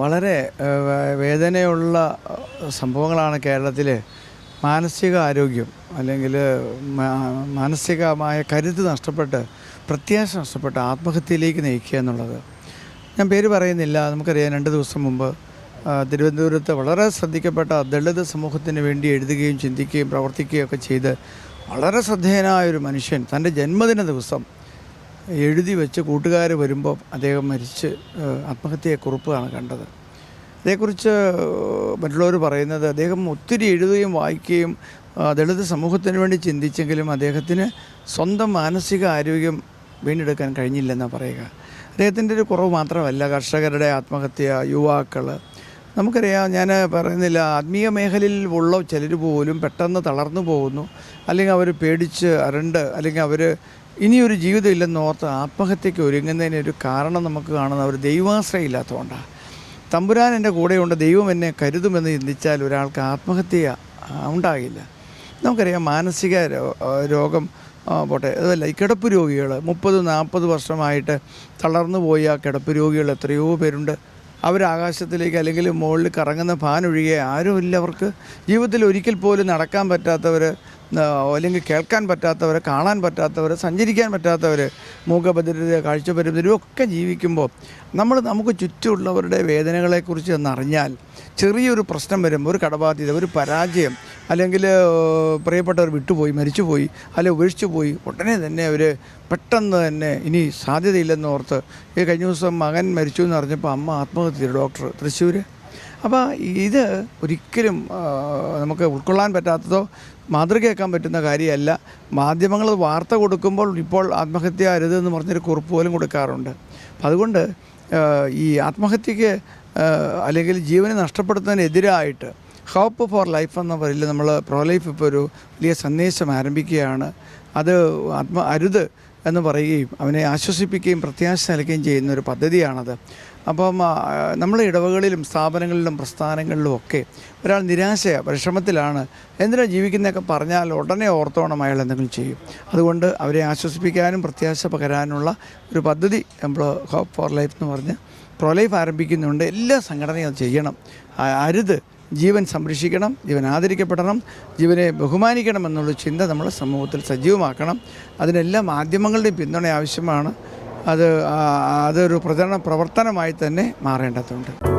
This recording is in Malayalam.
വളരെ വേദനയുള്ള സംഭവങ്ങളാണ് കേരളത്തിൽ മാനസിക ആരോഗ്യം അല്ലെങ്കിൽ മാനസികമായ കരുത്ത് നഷ്ടപ്പെട്ട് പ്രത്യാശ നഷ്ടപ്പെട്ട് ആത്മഹത്യയിലേക്ക് നയിക്കുക എന്നുള്ളത്. ഞാൻ പേര് പറയുന്നില്ല. നമുക്കറിയാം രണ്ട് ദിവസം മുമ്പ് തിരുവനന്തപുരത്ത് വളരെ ശ്രദ്ധിക്കപ്പെട്ട ദളിത് സമൂഹത്തിന് വേണ്ടി എഴുതുകയും ചിന്തിക്കുകയും പ്രവർത്തിക്കുകയും ഒക്കെ ചെയ്ത് വളരെ ശ്രദ്ധേയനായ ഒരു മനുഷ്യൻ തന്റെ ജന്മദിന ദിവസം എഴുതി വെച്ച് കൂട്ടുകാർ വരുമ്പോൾ അദ്ദേഹം മരിച്ച് ആത്മഹത്യയെക്കുറിപ്പാണ് കണ്ടത്. അതേക്കുറിച്ച് മറ്റുള്ളവർ പറയുന്നത് അദ്ദേഹം ഒത്തിരി എഴുതുകയും വായിക്കുകയും ദളിത് സമൂഹത്തിന് വേണ്ടി ചിന്തിച്ചെങ്കിലും അദ്ദേഹത്തിന് സ്വന്തം മാനസിക ആരോഗ്യം വീണ്ടെടുക്കാൻ കഴിഞ്ഞില്ലെന്നാണ് പറയുക. അദ്ദേഹത്തിന്റെ ഒരു കുറവ് മാത്രമല്ല കർഷകരുടെ ആത്മഹത്യ യുവാക്കൾ നമുക്കറിയാം ഞാൻ പറയുന്നില്ല ആത്മീയ മേഖലയിൽ ഉള്ള ചിലർ പോലും പെട്ടെന്ന് തളർന്നു പോകുന്നു. അല്ലെങ്കിൽ അവർ പേടിച്ച് അരണ്ട് അല്ലെങ്കിൽ അവർ ഇനിയൊരു ജീവിതം ഇല്ലെന്ന് ഓർത്ത് ആത്മഹത്യയ്ക്ക് ഒരുങ്ങുന്നതിന് ഒരു കാരണം നമുക്ക് കാണുന്ന അവർ ദൈവാശ്രയം ഇല്ലാത്തതുകൊണ്ടാണ് തമ്പുരാൻ എന്റെ കൂടെയുണ്ട് ദൈവം എന്നെ കരുതുമെന്ന് ചിന്തിച്ചാൽ ഒരാൾക്ക് ആത്മഹത്യ ഉണ്ടാകില്ല. നമുക്കറിയാം മാനസിക രോഗം പോട്ടെ അതല്ല ഈ കിടപ്പ് രോഗികൾ മുപ്പത് നാൽപ്പത് വർഷമായിട്ട് തളർന്നു പോയ കിടപ്പ് രോഗികൾ എത്രയോ പേരുണ്ട്. അവർ ആകാശത്തിലേക്ക് അല്ലെങ്കിൽ മുകളിൽ കറങ്ങുന്ന ഫാൻ ഒഴികെ ആരുമില്ല അവർക്ക്. ജീവിതത്തിൽ ഒരിക്കൽ പോലും നടക്കാൻ പറ്റാത്തവർ അല്ലെങ്കിൽ കേൾക്കാൻ പറ്റാത്തവർ കാണാൻ പറ്റാത്തവർ സഞ്ചരിക്കാൻ പറ്റാത്തവർ മൂകഭദ്രത കാഴ്ചപരിമിതരും ഒക്കെ ജീവിക്കുമ്പോൾ നമ്മൾ നമുക്ക് ചുറ്റുമുള്ളവരുടെ വേദനകളെക്കുറിച്ച് ഒന്നറിഞ്ഞാൽ ചെറിയൊരു പ്രശ്നം വരുമ്പോൾ ഒരു കടബാധ്യത ഒരു പരാജയം അല്ലെങ്കിൽ പ്രിയപ്പെട്ടവർ വിട്ടുപോയി മരിച്ചുപോയി അല്ലെ ഉപേക്ഷിച്ചു പോയി ഉടനെ തന്നെ അവർ പെട്ടെന്ന് തന്നെ ഇനി സാധ്യതയില്ലെന്ന് ഓർത്ത് ഈ കഴിഞ്ഞ ദിവസം മകൻ മരിച്ചു എന്ന് അറിഞ്ഞപ്പോൾ അമ്മ ആത്മഹത്യ ഡോക്ടർ തൃശ്ശൂർ അപ്പോൾ ഇത് ഒരിക്കലും നമുക്ക് ഉൾക്കൊള്ളാൻ പറ്റാത്തതോ മാതൃകയാക്കാൻ പറ്റുന്ന കാര്യമല്ല. മാധ്യമങ്ങൾ വാർത്ത കൊടുക്കുമ്പോൾ ഇപ്പോൾ ആത്മഹത്യ അരുതെന്ന് പറഞ്ഞൊരു കുറിപ്പ് പോലും കൊടുക്കാറുണ്ട്. അപ്പം അതുകൊണ്ട് ഈ ആത്മഹത്യക്ക് അല്ലെങ്കിൽ ജീവനെ നഷ്ടപ്പെടുത്തുന്നതിനെതിരായിട്ട് ഹോപ്പ് ഫോർ ലൈഫ് എന്ന പേരിൽ നമ്മൾ പ്രോ ലൈഫ് ഇപ്പോൾ ഒരു വലിയ സന്ദേശം ആരംഭിക്കുകയാണ്. അത് ആത്മ അരുത് എന്ന് പറയുകയും അവനെ ആശ്വസിപ്പിക്കുകയും പ്രത്യാശ നൽകുകയും ചെയ്യുന്ന ഒരു പദ്ധതിയാണത്. അപ്പം നമ്മുടെ ഇടവകളിലും സ്ഥാപനങ്ങളിലും പ്രസ്ഥാനങ്ങളിലും ഒക്കെ ഒരാൾ നിരാശ വിഷമത്തിലാണ്. എന്തിനാ ജീവിക്കുന്നതൊക്കെ പറഞ്ഞാൽ ഉടനെ ഓർത്തോണം അയാൾ എന്തെങ്കിലും ചെയ്യും. അതുകൊണ്ട് അവരെ ആശ്വസിപ്പിക്കാനും പ്രത്യാശ പകരാനുള്ള ഒരു പദ്ധതി നമ്മൾ ഹോപ്പ് ഫോർ ലൈഫ് എന്ന് പറഞ്ഞ് പ്രോ ലൈഫ് ആരംഭിക്കുന്നുണ്ട്. എല്ലാ സംഘടനയും അത് ചെയ്യണം. അരുത് ജീവൻ സംരക്ഷിക്കണം ജീവൻ ആദരിക്കപ്പെടണം ജീവനെ ബഹുമാനിക്കണം എന്നുള്ള ചിന്ത നമ്മൾ സമൂഹത്തിൽ സജീവമാക്കണം. അതിനെല്ലാം മാധ്യമങ്ങളുടെയും പിന്തുണ ആവശ്യമാണ്. അത് അതൊരു പ്രചരണ പ്രവർത്തനമായി തന്നെ മാറേണ്ടതുണ്ട്.